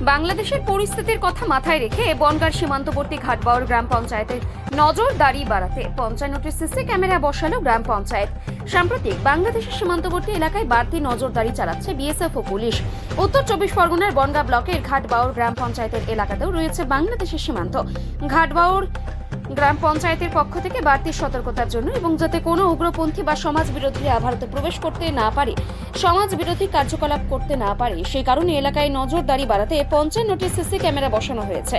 বাংলাদেশের পরিস্থিতির কথা মাথায় রেখে বনগার সীমান্তবর্তী ঘাটবাউর গ্রাম পঞ্চায়েতের নজরদারি বাড়াতে পঞ্চান্নটি সিসি ক্যামেরা বসালো গ্রাম পঞ্চায়েত। সাম্প্রতিক বাংলাদেশের সীমান্তবর্তী এলাকায় বাড়তি নজরদারি চালাচ্ছে বিএসএফ ও পুলিশ। উত্তর চব্বিশ পরগনার বনগা ব্লকের ঘাটবাউর গ্রাম পঞ্চায়েতের এলাকাতেও রয়েছে বাংলাদেশের সীমান্ত। ঘাটবাউর গ্রাম পঞ্চায়েতের পক্ষ থেকে বাড়তি সতর্কতার জন্য এবং যাতে কোনো উগ্রপন্থী বা সমাজ বিরোধীরা ভারতে প্রবেশ করতে না পারে সমাজ বিরোধী কার্যকলাপ করতে না পারে, সেই কারণে এলাকায় নজরদারি বাড়াতে পঞ্চান্নটি সিসি ক্যামেরা বসানো হয়েছে।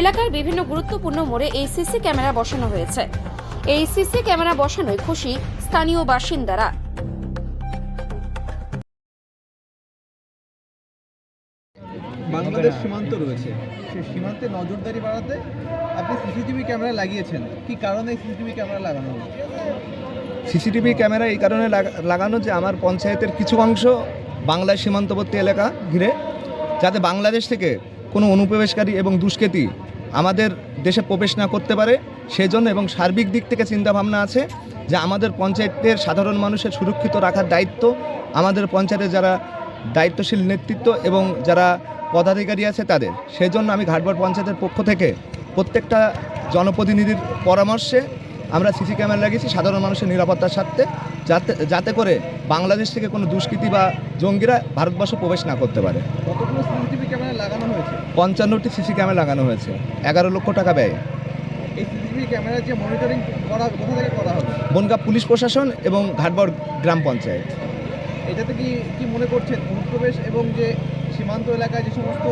এলাকার বিভিন্ন গুরুত্বপূর্ণ মোড়ে এই সিসি ক্যামেরা বসানো হয়েছে। এই সিসি ক্যামেরা বসানোয় খুশি স্থানীয় বাসিন্দারা। বাংলাদেশ সীমান্ত রয়েছে। সেই সীমান্তে নজরদারি বাড়াতে আপনি সিসিটিভি ক্যামেরা লাগিয়েছেন। কি কারণে সিসিটিভি ক্যামেরা লাগানো হলো? সিসিটিভি ক্যামেরা এই কারণে লাগানো যে আমার পঞ্চায়েতের কিছু অংশ বাংলার সীমান্তবর্তী এলাকা ঘিরে যাতে বাংলাদেশ থেকে কোনো অনুপ্রবেশকারী এবং দুষ্কৃতী আমাদের দেশে প্রবেশ না করতে পারে সেজন্য এবং সার্বিক দিক থেকে চিন্তাভাবনা আছে যে আমাদের পঞ্চায়েতের সাধারণ মানুষের সুরক্ষিত রাখার দায়িত্ব আমাদের পঞ্চায়েতের যারা দায়িত্বশীল নেতৃত্ব এবং যারা পদাধিকারী আছে তাদের। সেজন্য আমি ঘাটবার পঞ্চায়েতের পক্ষ থেকে প্রত্যেকটা জনপ্রতিনিধির পরামর্শে আমরা সিসি ক্যামেরা লাগিয়েছি সাধারণ মানুষের নিরাপত্তার স্বার্থে যাতে যাতে করে বাংলাদেশ থেকে কোনো দুষ্কৃতী বা জঙ্গিরা ভারতবর্ষে প্রবেশ না করতে পারে। কতগুলো সিসিটিভি ক্যামেরা লাগানো হয়েছে? পঞ্চান্নটি সিসি ক্যামেরা লাগানো হয়েছে। এগারো লক্ষ টাকা ব্যয়। এই সিসিটিভি ক্যামেরার যে মনিটরিং করা হবে কোথা থেকে করা হবে? বনগা পুলিশ প্রশাসন এবং ঘাটবর গ্রাম পঞ্চায়েত। এটাতে কি কি মনে করছেন অনুপ্রবেশ এবং যে সীমান্ত এলাকায় যে সমস্ত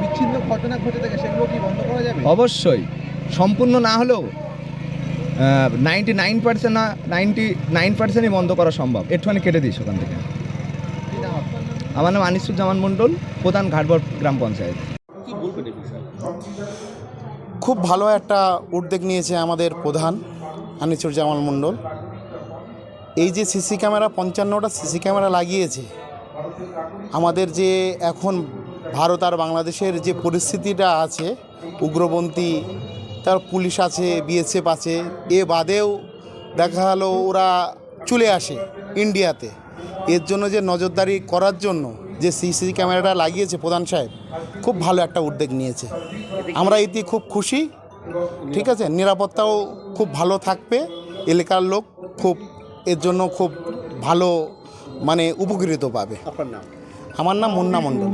বিচ্ছিন্ন ঘটনা ঘটে থাকে সেগুলো কি বন্ধ করা যাবে? অবশ্যই। সম্পূর্ণ না হলেও নাইনটি নাইন পার্সেন্ট না নাইনটি নাইন পার্সেন্টই বন্ধ করা সম্ভব। একটুখানি কেটে দিস ওখান থেকে? আমার নাম আনিসুজ্জামান মণ্ডল প্রধান ঘাটবর গ্রাম পঞ্চায়েত। খুব ভালো একটা উদ্যোগ নিয়েছে আমাদের প্রধান আনিসুর জামাল মণ্ডল। এই যে সিসি ক্যামেরা পঞ্চান্নটা সিসি ক্যামেরা লাগিয়েছে আমাদের যে এখন ভারত আর বাংলাদেশের যে পরিস্থিতিটা আছে, উগ্রপন্থী, তার পুলিশ আছে বিএসএফ আছে, এ বাদেও দেখা গেলো ওরা চলে আসে ইন্ডিয়াতে এর জন্য যে নজরদারি করার জন্য যে সিসি ক্যামেরাটা লাগিয়েছে প্রধান সাহেব, খুব ভালো একটা উদ্যোগ নিয়েছে। আমরা এতে খুব খুশি, ঠিক আছে? নিরাপত্তাও খুব ভালো থাকবে, এলাকার লোক খুব, এর জন্য খুব ভালো মানে উপকৃত পাবে। আমার নাম মুন্না মণ্ডল।